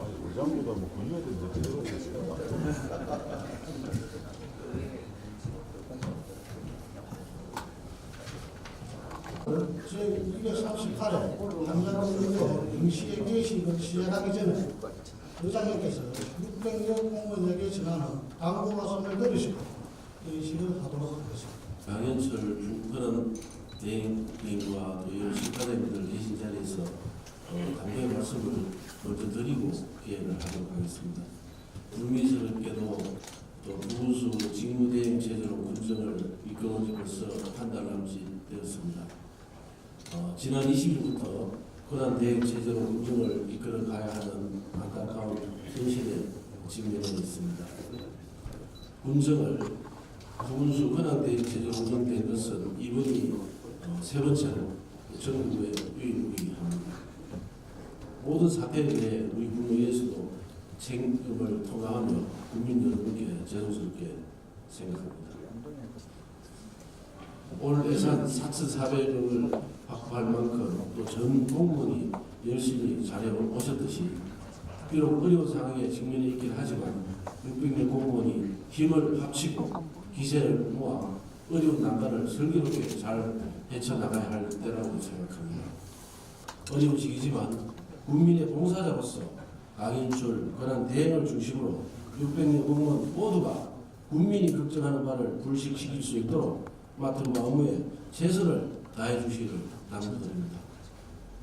아니 의장보다 뭐 군의해야 되는데 그대로 계시구나. 제238회 한국의 임시의 개시를 시행하기 전에 의장님께서 600여 공무원에게 전하는 당부 말씀을 들으시고 개시를 하도록 하겠습니다. 강현철 중근은 대행과 또 식사대분들 계신 자리에서 어, 당부의 말씀을 먼저 드리고 기획을 하도록 하겠습니다. 불미스럽게도 또 부수 직무대행 체제로 군정을 이끌어온 지 벌써 한달 남짓 되었습니다. 어, 지난 20일부터 고난 대행 체제로 군정을 이끌어 가야 하는 안타까운 현실에 직면해 있습니다. 군정을 군수 현황대행 체제로 운영된 것은 이번이 어, 세 번째로 전국에 유일무이합니다. 모든 사태에 대해 우리 국무회에서도 책임을 통과하며 국민 여러분께 죄송스럽게 생각합니다. 올 예산 4,400억을 확보할 만큼 또 전 공무원이 열심히 잘해 오셨듯이 비록 어려운 상황에 직면해 있긴 하지만 600명 공무원이 힘을 합치고 기세를 모아 어려운 난관을 슬기롭게 잘 헤쳐나가야 할 때라고 생각합니다. 어려운 시기지만 국민의 봉사자로서 강인출 권한 대행을 중심으로 600명 공무원 모두가 국민이 걱정하는 바를 불식시킬 수 있도록 맡은 마음에 최선을 다해 주시기를 당부드립니다.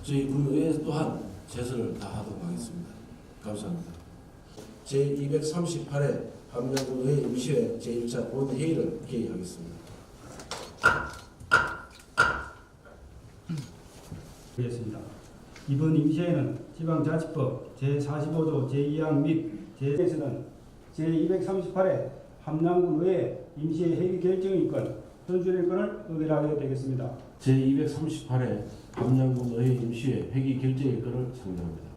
저희 군의회 또한 최선을 다하도록 하겠습니다. 감사합니다. 제238회 함양군의회 임시회 제1차 본회의를 개의하겠습니다. 드렸습니다. 이번 임시회는 지방자치법 제45조 제2항 및 제1에서는 제238회 함남군 의회 임시회 회의 결정인권 선출일권을 의결하게 되겠습니다. 제238회 함양군 의회 임시회 회기 결정의 건을 상정합니다.